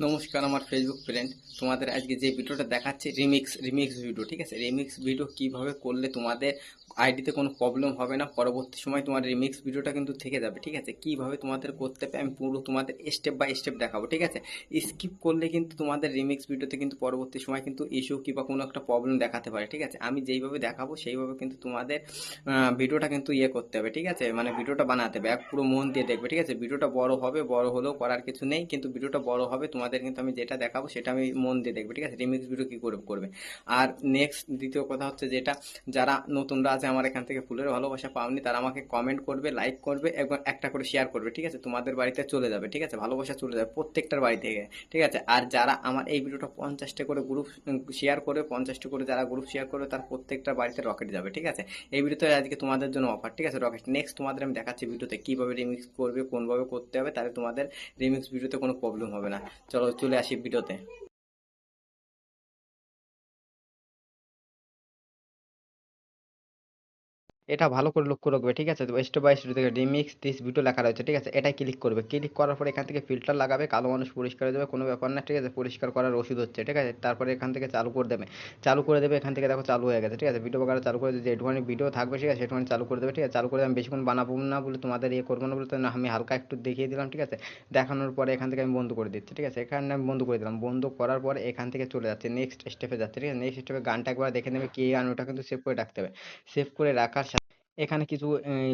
নমস্কার আমার Facebook friend তোমাদের আজকে যে ভিডিওটা দেখাচ্ছি রিমিক্স রিমিক্স ভিডিও ঠিক আছে? রিমিক্স ভিডিও কীভাবে করলে তোমাদের আইডিতে কোনো প্রবলেম হবে না। পরবর্তী সময় তোমার রিমিক্স ভিডিওটা কিন্তু থেকে যাবে, ঠিক আছে? কীভাবে তোমাদের করতে হবে? আমি পুরো তোমাদের স্টেপ বাই স্টেপ দেখাবো, ঠিক আছে? স্কিপ করলে কিন্তু তোমাদের রিমিক্স ভিডিওতে কিন্তু পরবর্তী সময় কিন্তু ইস্যু কিংবা কোনো একটা প্রবলেম দেখাতে পারে, ঠিক আছে? আমি যেইভাবে দেখাবো, সেইভাবে কিন্তু তোমাদের ভিডিওটা কিন্তু ইয়ে করতে হবে, ঠিক আছে? মানে ভিডিওটা বানাতে হবে, এক পুরো মন দিয়ে দেখবে, ঠিক আছে? ভিডিওটা বড় হবে, বড় হলেও করার কিছু নেই, কিন্তু ভিডিওটা বড় হবে, তোমাদের কিন্তু আমি যেটা দেখাবো, সেটা আমি মন দিয়ে দেখবে, ঠিক আছে? রিমিক্স ভিডিও কী করে করবে? আর নেক্সট দ্বিতীয় কথা হচ্ছে যেটা, যারা নতুনরা আছে আমার এখান থেকে ফুলের ভালোবাসা পাওনি, তারা আমাকে কমেন্ট করবে লাইক করবে এবং একটা করে শেয়ার করবে, ঠিক আছে? তোমাদের বাড়িতে চলে যাবে, ঠিক আছে? ভালোবাসা চলে যাবে প্রত্যেকটার বাড়ি থেকে, ঠিক আছে? আর যারা আমার এই ভিডিওটা পঞ্চাশটা করে গ্রুপ শেয়ার করবে পঞ্চাশটা করে যারা গ্রুপ শেয়ার করবে তার প্রত্যেকটা বাড়িতে রকেট যাবে, ঠিক আছে? এই ভিডিওতে আজকে তোমাদের জন্য অফার ঠিক আছে? রকেট নেক্সট তোমাদের আমি দেখাচ্ছি ভিডিওতে কীভাবে রিমিক্স করবে, কোনভাবে করতে হবে, তাহলে তোমাদের রিমিক্স ভিডিওতে কোনো প্রবলেম হবে না। চলো, চলে আসি ভিডিওতে এটা ভালো করে লক্ষ্য রাখবে ঠিক আছে step by step remix this video লেখা রয়েছে ঠিক আছে এটাই ক্লিক করবে ক্লিক করার পরে এখান থেকে ফিল্টার লাগাবে কালো মানুষ পরিষ্কার হয়ে যাবে কোনো ব্যাপার না ঠিক আছে পরিষ্কার করার ওষুধ হচ্ছে ঠিক আছে তারপরে এখান থেকে চালু করে দেবে চালু করে দেবে এখান থেকে দেখো চালু হয়ে গেছে ঠিক আছে ভিডিও বাগারে চালু করে যে একটুখানি ভিডিও থাকবে ঠিক আছে সেটুখানি চালু করে দেবে ঠিক আছে চালু করে আমি বেশিক্ষণ বানাবো না বলে তোমাদের ইয়ে করব না বলে তো আমি হালকা একটু দেখিয়ে দিলাম ঠিক আছে দেখানোর পরে এখান থেকে আমি বন্ধ করে দিচ্ছি ঠিক আছে এখানে আমি বন্ধ করে দিলাম বন্ধ করার পরে এখান থেকে চলে যাচ্ছে নেক্সট স্টেপে যাচ্ছে ঠিক আছে নেক্সট স্টেপে গানটা একবার দেখে নেবে কি গান ওটা কিন্তু সেভ করে রাখতে হবে সেভ করে রাখার এখানে কিছু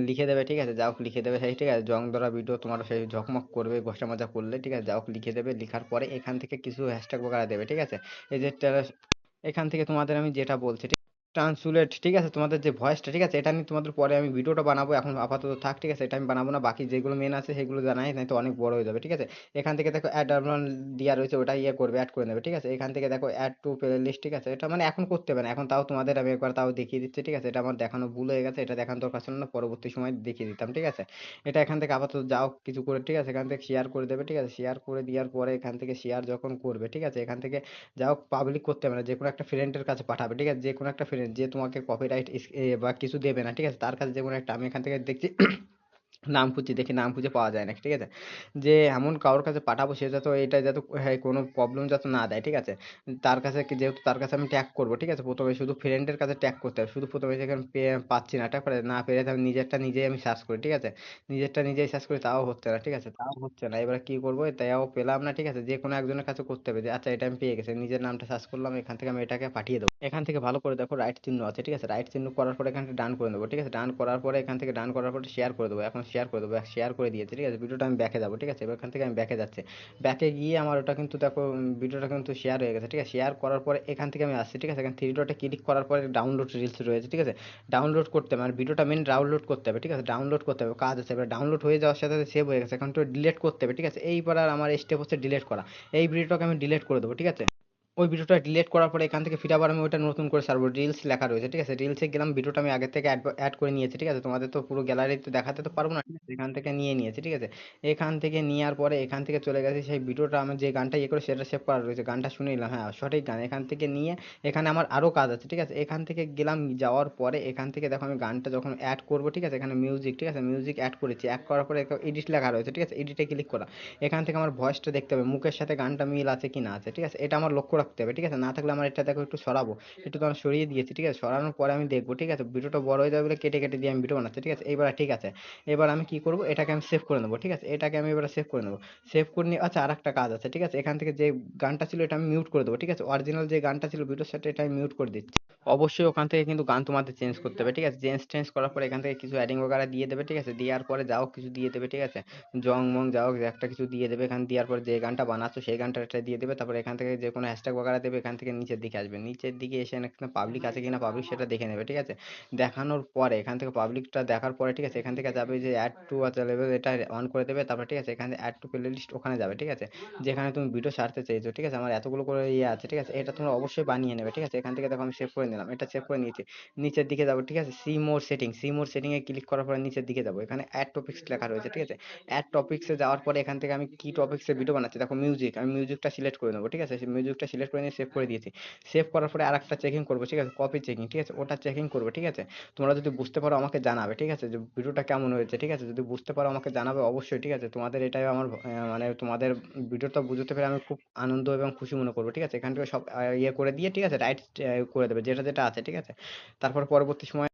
লিখে দেবে, ঠিক আছে? যা হোক লিখে দেবে সেই, ঠিক আছে? জং ধরা ভিডিও তোমার সেই ঝকমক করবে গোষ্ঠা মজা করলে, ঠিক আছে? যা হোক লিখে দেবে, লেখার পরে এখান থেকে কিছু হ্যাশট্যাগ বগারা দেবে, ঠিক আছে? এই যে এখান থেকে তোমাদের আমি যেটা বলছি ট্রান্সলেট ঠিক আছে তোমাদের যে ভয়েসটা ঠিক আছে এটা নিয়ে তোমাদের পরে আমি ভিডিওটা বানাবো এখন আপাতত থাক ঠিক আছে এটা আমি বানাবো না বাকি যেগুলো মেন আছে সেগুলো জানাই নাই তো অনেক বড় হয়ে যাবে ঠিক আছে এখান থেকে দেখো অ্যাড দেওয়া রয়েছে ওটা ইয়ে করবে অ্যাড করে নেবে ঠিক আছে এখান থেকে দেখো অ্যাড টু প্লে লিস্ট ঠিক আছে এটা মানে এখন করতে হবে না এখন তাও তোমাদের আমি একবার তাও দেখিয়ে দিচ্ছি ঠিক আছে এটা আমার দেখানো ভুল হয়ে গেছে এটা দেখানো দরকার ছিল না পরবর্তী সময় দেখিয়ে দিতাম ঠিক আছে এটা এখান থেকে আপাতত যাও কিছু করে ঠিক আছে এখান থেকে শেয়ার করে দেবে ঠিক আছে শেয়ার করে দেওয়ার পরে এখান থেকে শেয়ার যখন করবে ঠিক আছে এখান থেকে যাও পাবলিক করতে হবে না যে কোনো একটা ফ্রেন্ডের কাছে পাঠাবে ঠিক আছে যে কোনো একটা ফ্রেন্ড যে তোমাকে কপিরাইট বা কিছু দেবে না, ঠিক আছে? তার কাছে যে কোনো একটা, আমি এখান থেকে দেখছি নাম খুঁজছি, দেখি নাম খুঁজে পাওয়া যায় না ঠিক আছে? যে এমন কারোর কাছে পাঠাবো, সে যাতে এটা যাতে হ্যাঁ কোনো প্রবলেম যাতে না দেয়, ঠিক আছে? তার কাছে যেহেতু তার কাছে আমি ট্যাগ করব, ঠিক আছে? প্রথমে শুধু ফ্রেন্ডের কাছে ট্যাগ করতে হবে, শুধু প্রথমে সেখানে পাচ্ছি না ট্যাগ করে, না পেরে আমি নিজেরটা নিজেই আমি সার্চ করি, ঠিক আছে? নিজেরটা নিজেই সার্চ করি, তাও হচ্ছে না, ঠিক আছে? তাও হচ্ছে না, এবার কি করব, তাও পেলাম না, ঠিক আছে? যে কোনো একজনের কাছে করতে হবে যে আচ্ছা এটা আমি পেয়ে গেছি, নিজের নামটা সার্চ করলাম, এখান থেকে আমি এটাকে পাঠিয়ে দেবো। এখান থেকে ভালো করে দেখো রাইট চিহ্ন আছে, ঠিক আছে? রাইট চিহ্ন করার পরে এখানে ডান করে দেবো ঠিক আছে? ডান করার পরে, এখান থেকে ডান করার পরে শেয়ার করে দেবো। এখন শেয়ার করে দেবো শেয়ার করে দিয়েছি, ঠিক আছে? ভিডিওটা আমি ব্যাকে যাব, ঠিক আছে? এবার এখান থেকে আমি ব্যাকে যাচ্ছি। ব্যাকে গিয়ে আমার ওটা কিন্তু দেখো ভিডিওটা কিন্তু শেয়ার হয়ে গেছে, ঠিক আছে? শেয়ার করার পরে এখান থেকে আমি আসছি, ঠিক আছে? এখানে থ্রি ডটে ক্লিক করার পরে ডাউনলোড রিলস রয়েছে, ঠিক আছে? ডাউনলোড করতে হবে মানে ভিডিওটা মেন ডাউনলোড করতে হবে, ঠিক আছে? ডাউনলোড করতে হবে, কাজ আছে। এবার ডাউনলোড হয়ে যাওয়ার সাথে সাথে সেভ হয়ে গেছে, এখন তো ডিলিট করতে হবে, ঠিক আছে? এইবার আর আমার স্টেপ হচ্ছে ডিলিট করা। এই ভিডিওটাকে আমি ডিলিট করে দেবো, ঠিক আছে? ওই ভিডিওটা ডিলিট করার পরে এখান থেকে ফিরে আবার আমি ওটা নতুন করে সারবো রিলস লেখা রয়েছে, ঠিক আছে? রিলসে গেলাম ভিডিওটা আমি আগে থেকে অ্যাড করে নিয়েছি, ঠিক আছে? তোমাদের তো পুরো গ্যালারিতে দেখাতে তো পারব না এখান থেকে নিয়ে নিয়েছি, ঠিক আছে? এখান থেকে নেওয়ার পরে এখান থেকে চলে গেছে, সেই ভিডিওটা আমার যে গানটা ইয়ে করে সেটা সেভ করা রয়েছে, গানটা শুনে নিলাম হ্যাঁ সঠিক গান। এখান থেকে নিয়ে এখানে আমার আরও কাজ আছে, ঠিক আছে? এখান থেকে গেলাম, যাওয়ার পরে এখান থেকে দেখো আমি গানটা যখন অ্যাড করব, ঠিক আছে? এখানে মিউজিক ঠিক আছে? মিউজিক অ্যাড করেছি অ্যাড করার পরে এডিট লেখা রয়েছে, ঠিক আছে? এডিটে ক্লিক করা। এখান থেকে আমার ভয়েসটা দেখতে হবে, মুখের সাথে গানটা মিল আছে কি না আছে, ঠিক আছে? এটা আমার লক্ষ্য রাখতে হবে ঠিক আছে না থাকলে আমার এটা দেখো একটু সরাবো একটু তো আমি সরিয়ে দিয়েছি ঠিক আছে সরানোর পরে আমি দেখব ঠিক আছে ভিডিওটা বড় হয়ে যাবে বলে কেটে কেটে দিয়ে আমি ভিডিও বানাচ্ছি ঠিক আছে এবার ঠিক আছে এবার আমি কি করব এটাকে আমি সেভ করে নেব ঠিক আছে এটাকে আমি এবার সেভ করে নেব সেভ করে নিয়ে আচ্ছা আর একটা কাজ আছে ঠিক আছে এখান থেকে যে গানটা ছিল এটা আমি মিউট করে দেবো ঠিক আছে অরিজিনাল যে গানটা ছিল ভিডিওর সাথে এটা আমি মিউট করে দিচ্ছি অবশ্যই ওখান থেকে কিন্তু গান তোমাদের চেঞ্জ করতে হবে ঠিক আছে চেঞ্জ চেঞ্জ করার পরে এখান থেকে কিছু অ্যাডিং বগারা দিয়ে দেবে ঠিক আছে দেওয়ার পরে যাও কিছু দিয়ে দেবে ঠিক আছে জং মং যাও একটা কিছু দিয়ে দেবে এখান দেওয়ার পরে যে গানটা বানাচ্ছো সেই গানটা একটা দিয়ে দেবে তারপরে এখান থেকে যে কোনো হ্যাশট্যাগ বগারা দেবে এখান থেকে নিচের দিকে আসবে নিচের দিকে এসে এখানে পাবলিক আছে কিনা পাবলিক সেটা দেখে নেবে ঠিক আছে দেখানোর পরে এখান থেকে পাবলিকটা দেখার পরে ঠিক আছে এখান থেকে যাবে যে অ্যাড টু লেভেল এটা অন করে দেবে তারপরে ঠিক আছে এখানে অ্যাড টু প্লে লিস্ট ওখানে যাবে ঠিক আছে যেখানে তুমি ভিডিও ছাড়তে চাইছো ঠিক আছে আমার এতগুলো করে ইয়ে আছে ঠিক আছে এটা তোমরা অবশ্যই বানিয়ে নেবে ঠিক আছে এখান থেকে দেখো আমি সেভ করে নিলাম এটা সেভ করে নিয়েছি নিচের দিকে যাব ঠিক আছে see more setting see more setting এ ক্লিক করার পরে নিচের দিকে যাব এখানে অ্যাড টপিক্স লেখা রয়েছে ঠিক আছে অ্যাড টপিক্সে যাওয়ার পরে এখান থেকে আমি কি টপিক্সে ভিডিও বানাচ্ছি দেখো মিউজিক আমি মিউজিকটা সিলেক্ট করে নেব ঠিক আছে মিউজিকটা সিলেক্ট সিলেক্ট করে নিয়ে সেভ করে দিয়েছি। সেভ করার পরে আর একটা চেকিং করব, ঠিক আছে? কপি চেকিং ঠিক আছে? ওটা চেকিং করব, ঠিক আছে? তোমরা যদি বুঝতে পারো আমাকে জানাবে, ঠিক আছে? যে ভিডিওটা কেমন হয়েছে, ঠিক আছে? যদি বুঝতে পারো আমাকে জানাবে, অবশ্যই, ঠিক আছে? তোমাদের এটাই আমার মানে তোমাদের ভিডিওটা বুঝতে পেরে আমি খুব আনন্দ এবং খুশি মনে করব, ঠিক আছে? এখান থেকে সব ইয়ে করে দিয়ে, ঠিক আছে? রাইট করে দেবে, যেটা যেটা আছে, ঠিক আছে? তারপর পরবর্তী সময়